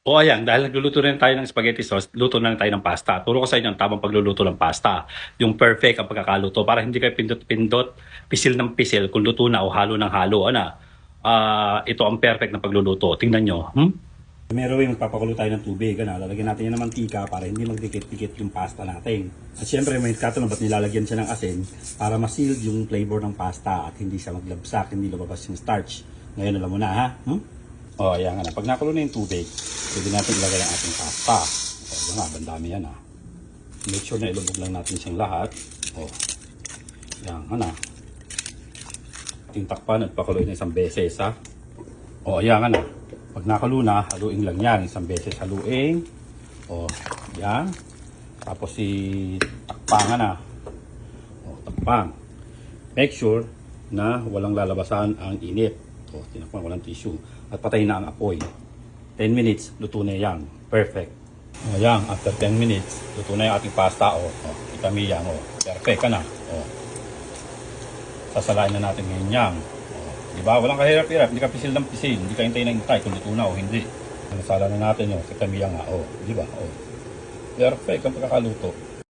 O ayan, dahil nagluluto rin tayo ng spaghetti sauce, luto na rin tayo ng pasta. Turo ko sa inyo ang tamang pagluluto ng pasta. Yung perfect ang pagkakaluto para hindi kayo pindot-pindot, pisil ng pisil kung luto na o halo ng halo. Ano? Ah, ito ang perfect na pagluluto. Tingnan nyo. Hmm? Meron yung magpapakulo tayo ng tubig. Ano? Lalagyan natin yan ng mantika para hindi magdikit-dikit yung pasta natin. At syempre may katanong ba't nilalagyan siya ng asin para masil yung flavor ng pasta at hindi siya maglabsak, hindi lumabas yung starch. Ngayon alam mo na ha? Hmm? O, ayan nga na. Pag nakulo na yung tubig, pwede natin ilagay ang ating pasta. O, nga, bandami yan ha. Make sure na ilubog lang natin siyang lahat. O, yan na. Ating takpan at pakuloy na isang beses ha. O, ayan na. Pag nakulo na, haluin lang yan. Isang beses haluin. O, yan. Tapos si takpangan na. O, takpang. Make sure na walang lalabasan ang init. O, tinakpan walang tissue. At patayin na ang apoy. 10 minutes, luto na yan. Perfect. O, yan. After 10 minutes, luto na yung ating pasta. O, o kita mo yan. O, perfect ka na. O, sasalain na natin ngayon yan. O, di ba? Walang kahirap-hirap. Hindi ka pisil ng pisil. Hindi ka hintay ng hintay kung luto na o hindi. Nasala na natin yun. Kita mo yan nga. O, di ba? O, perfect ang pagkakaluto.